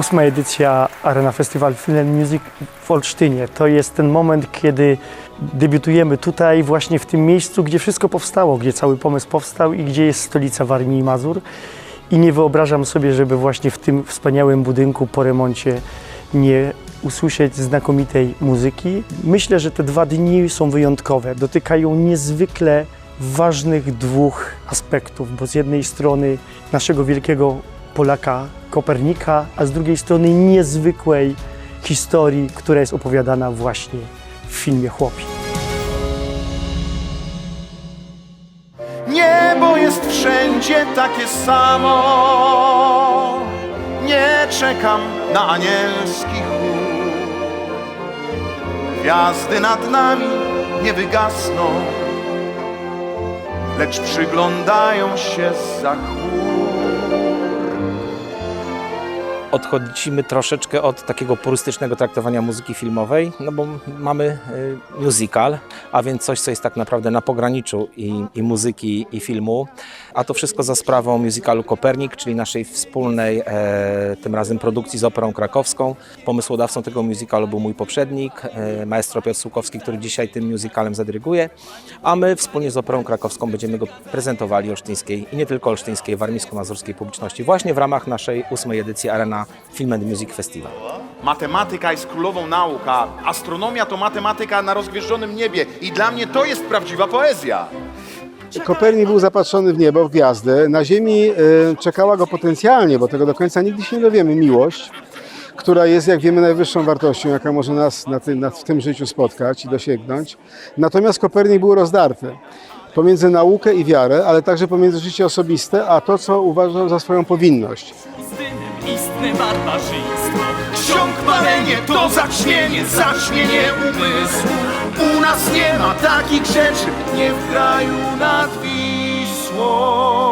ósma edycja Arena Festival Film and Music w Olsztynie. To jest ten moment, kiedy debiutujemy tutaj, właśnie w tym miejscu, gdzie wszystko powstało, gdzie cały pomysł powstał i gdzie jest stolica Warmii i Mazur. I nie wyobrażam sobie, żeby właśnie w tym wspaniałym budynku po remoncie nie usłyszeć znakomitej muzyki. Myślę, że te dwa dni są wyjątkowe. Dotykają niezwykle ważnych dwóch aspektów, bo z jednej strony naszego wielkiego Polaka Kopernika, a z drugiej strony niezwykłej historii, która jest opowiadana właśnie w filmie Chłopi. Niebo jest wszędzie takie samo. Nie czekam na anielski chór. Gwiazdy nad nami nie wygasną, lecz przyglądają się za chór. Odchodzimy troszeczkę od takiego purystycznego traktowania muzyki filmowej, no bo mamy y, musical, a więc coś, co jest tak naprawdę na pograniczu i, i muzyki, i filmu. A to wszystko za sprawą musicalu Kopernik, czyli naszej wspólnej, e, tym razem produkcji z Operą Krakowską. Pomysłodawcą tego musicalu był mój poprzednik, e, maestro Piotr Sułkowski, który dzisiaj tym musicalem zadyryguje, a my wspólnie z Operą Krakowską będziemy go prezentowali olsztyńskiej i nie tylko olsztyńskiej, warmińsko-mazurskiej publiczności właśnie w ramach naszej ósmej edycji Arena Film and Music Festival. Matematyka jest królową nauk, a astronomia to matematyka na rozgwieżdżonym niebie. I dla mnie to jest prawdziwa poezja. Kopernik był zapatrzony w niebo, w gwiazdę. Na Ziemi e, czekała go potencjalnie, bo tego do końca nigdy się nie dowiemy, miłość, która jest, jak wiemy, najwyższą wartością, jaka może nas na tym, na, w tym życiu spotkać i dosięgnąć. Natomiast Kopernik był rozdarty pomiędzy naukę i wiarę, ale także pomiędzy życie osobiste, a to, co uważał za swoją powinność. Istne barbarzyństwo Ksiąg palenie to zaćmienie, zaćmienie umysłu. U nas nie ma takich rzeczy, nie w kraju nad Wisłą.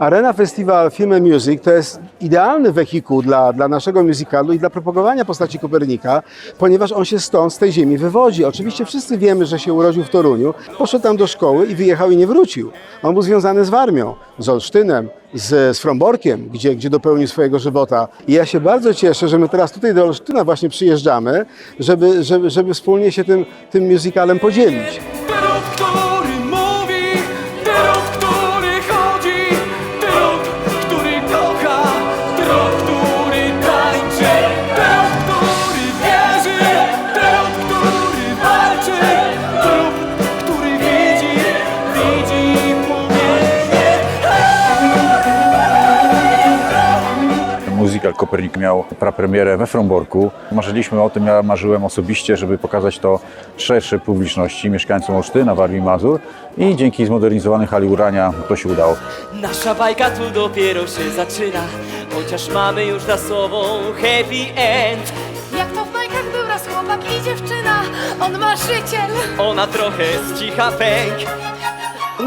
Arena Festival Film Music to jest idealny wehikuł dla, dla naszego musicalu i dla propagowania postaci Kopernika, ponieważ on się stąd, z tej ziemi wywodzi. Oczywiście wszyscy wiemy, że się urodził w Toruniu, poszedł tam do szkoły i wyjechał i nie wrócił. On był związany z Warmią, z Olsztynem, z, z Fromborkiem, gdzie, gdzie dopełnił swojego żywota. I ja się bardzo cieszę, że my teraz tutaj do Olsztyna właśnie przyjeżdżamy, żeby, żeby, żeby wspólnie się tym, tym musicalem podzielić. Musical Kopernik miał prapremierę we Fromborku. Marzyliśmy o tym, ja marzyłem osobiście, żeby pokazać to szerszej publiczności, mieszkańcom Olsztyna, Warmii i Mazur i dzięki zmodernizowanej hali Urania to się udało. Nasza bajka tu dopiero się zaczyna Chociaż mamy już za sobą happy end Jak to w bajkach był raz chłopak i dziewczyna, on marzyciel. Ona trochę z cicha pęk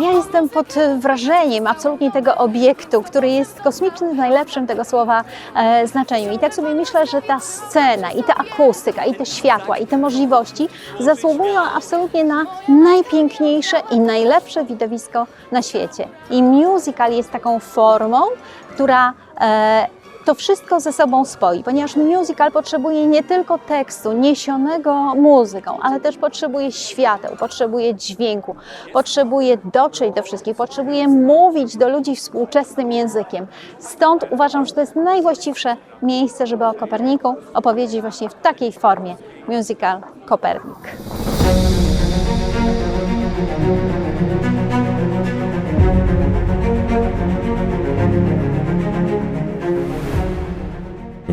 Ja jestem pod wrażeniem absolutnie tego obiektu, który jest kosmiczny w najlepszym tego słowa e, znaczeniu. I tak sobie myślę, że ta scena, i ta akustyka, i te światła, i te możliwości zasługują absolutnie na najpiękniejsze i najlepsze widowisko na świecie. I musical jest taką formą, która e, to wszystko ze sobą spoi, ponieważ musical potrzebuje nie tylko tekstu niesionego muzyką, ale też potrzebuje świateł, potrzebuje dźwięku, potrzebuje dotrzeć do wszystkich, potrzebuje mówić do ludzi współczesnym językiem. Stąd uważam, że to jest najwłaściwsze miejsce, żeby o Koperniku opowiedzieć właśnie w takiej formie musical Kopernik.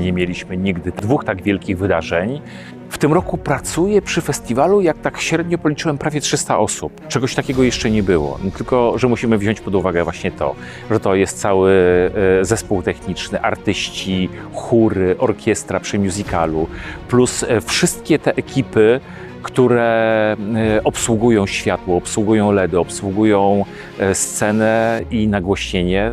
Nie mieliśmy nigdy dwóch tak wielkich wydarzeń. W tym roku pracuję przy festiwalu, jak tak średnio policzyłem, prawie 300 osób. Czegoś takiego jeszcze nie było. Tylko, że musimy wziąć pod uwagę właśnie to, że to jest cały e, zespół techniczny, artyści, chóry, orkiestra przy musicalu, plus e, wszystkie te ekipy, które e, obsługują światło, obsługują LEDy, obsługują scenę i nagłośnienie.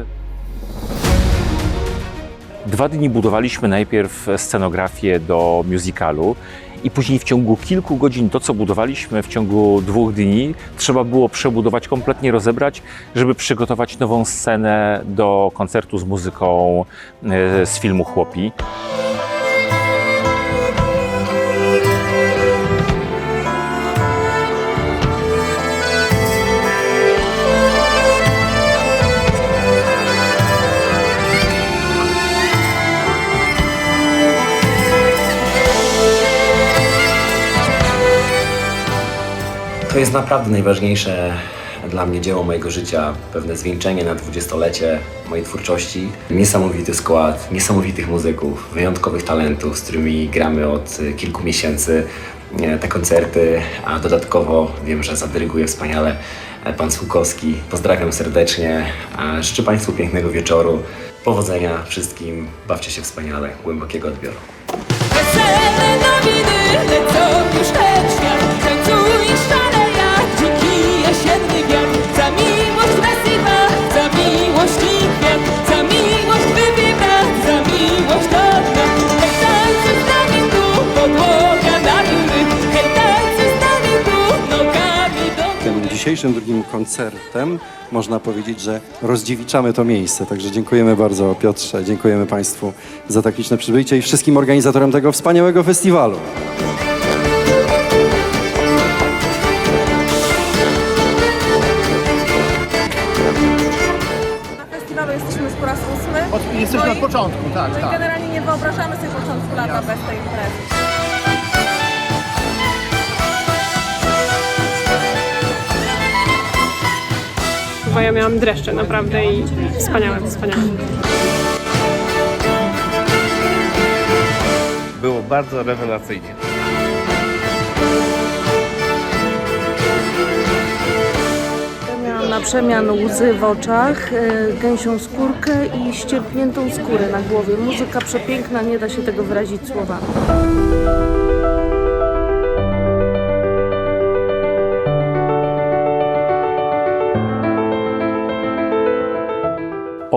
Dwa dni budowaliśmy najpierw scenografię do musicalu i później w ciągu kilku godzin to, co budowaliśmy w ciągu dwóch dni, trzeba było przebudować, kompletnie rozebrać, żeby przygotować nową scenę do koncertu z muzyką e, z filmu Chłopi. Jest naprawdę najważniejsze dla mnie dzieło mojego życia, pewne zwieńczenie na dwudziestolecie mojej twórczości. Niesamowity skład, niesamowitych muzyków, wyjątkowych talentów, z którymi gramy od kilku miesięcy e, te koncerty, a dodatkowo wiem, że zadyryguje wspaniale pan Słukowski. Pozdrawiam serdecznie, życzę Państwu pięknego wieczoru, powodzenia wszystkim, bawcie się wspaniale, głębokiego odbioru. Dzisiejszym drugim koncertem można powiedzieć, że rozdziewiczamy to miejsce. Także dziękujemy bardzo Piotrze, dziękujemy Państwu za tak liczne przybycie i wszystkim organizatorom tego wspaniałego festiwalu. Na festiwalu jesteśmy już po raz ósmy Jesteśmy od początku, tak, No i generalnie nie wyobrażamy sobie początku lata bez tej imprezy. Bo ja miałam dreszcze naprawdę i wspaniałe, wspaniałe. Było bardzo rewelacyjnie. Miałam na przemian łzy w oczach, e, gęsią skórkę i ścierpniętą skórę na głowie. Muzyka przepiękna, nie da się tego wyrazić słowami.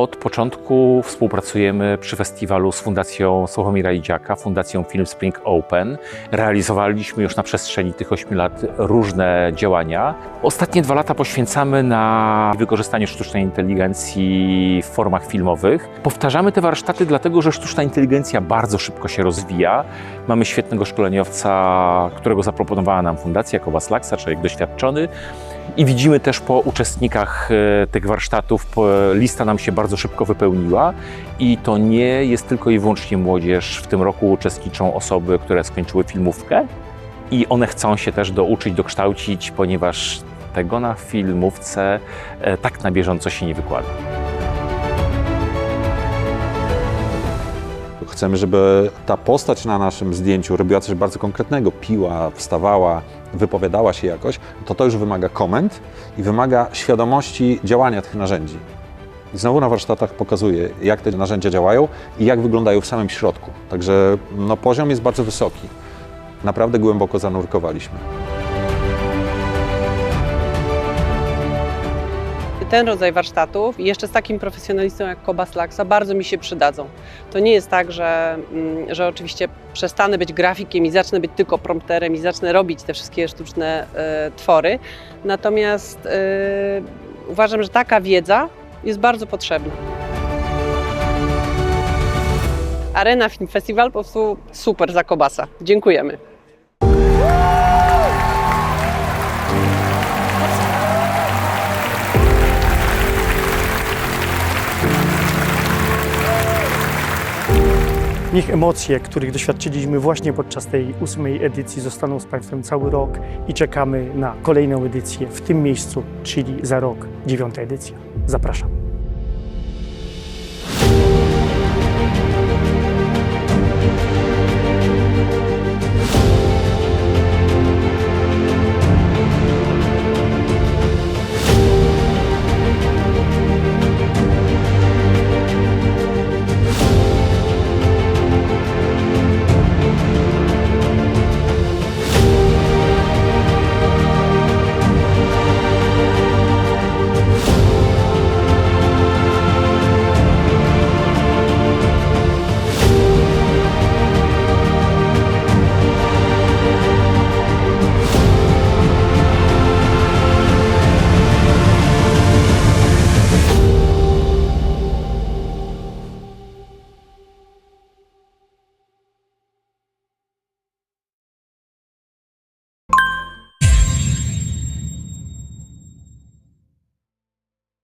Od początku współpracujemy przy festiwalu z Fundacją Sławomira Idziaka, Fundacją Film Spring Open. Realizowaliśmy już na przestrzeni tych 8 lat różne działania. Ostatnie dwa lata poświęcamy na wykorzystanie sztucznej inteligencji w formach filmowych. Powtarzamy te warsztaty dlatego, że sztuczna inteligencja bardzo szybko się rozwija. Mamy świetnego szkoleniowca, którego zaproponowała nam Fundacja Kobas Laksa, człowiek doświadczony. I widzimy też po uczestnikach e, tych warsztatów, lista nam się bardzo szybko wypełniła i to nie jest tylko i wyłącznie młodzież. W tym roku uczestniczą osoby, które skończyły filmówkę i one chcą się też douczyć, dokształcić, ponieważ tego na filmówce e, tak na bieżąco się nie wykłada. Chcemy, żeby ta postać na naszym zdjęciu robiła coś bardzo konkretnego, piła, wstawała, wypowiadała się jakoś, to to już wymaga komend i wymaga świadomości działania tych narzędzi. I znowu na warsztatach pokazuję, jak te narzędzia działają i jak wyglądają w samym środku. Także no, poziom jest bardzo wysoki. Naprawdę głęboko zanurkowaliśmy. Ten rodzaj warsztatów i jeszcze z takim profesjonalistą jak Kobas Laksa bardzo mi się przydadzą. To nie jest tak, że, mm, że oczywiście przestanę być grafikiem i zacznę być tylko prompterem i zacznę robić te wszystkie sztuczne e, twory. Natomiast e, uważam, że taka wiedza jest bardzo potrzebna. Arena Film Festival po prostu super za Kobasa. Dziękujemy. Niech emocje, których doświadczyliśmy właśnie podczas tej ósmej edycji zostaną z Państwem cały rok i czekamy na kolejną edycję w tym miejscu, czyli za rok, dziewiąta edycja. Zapraszam.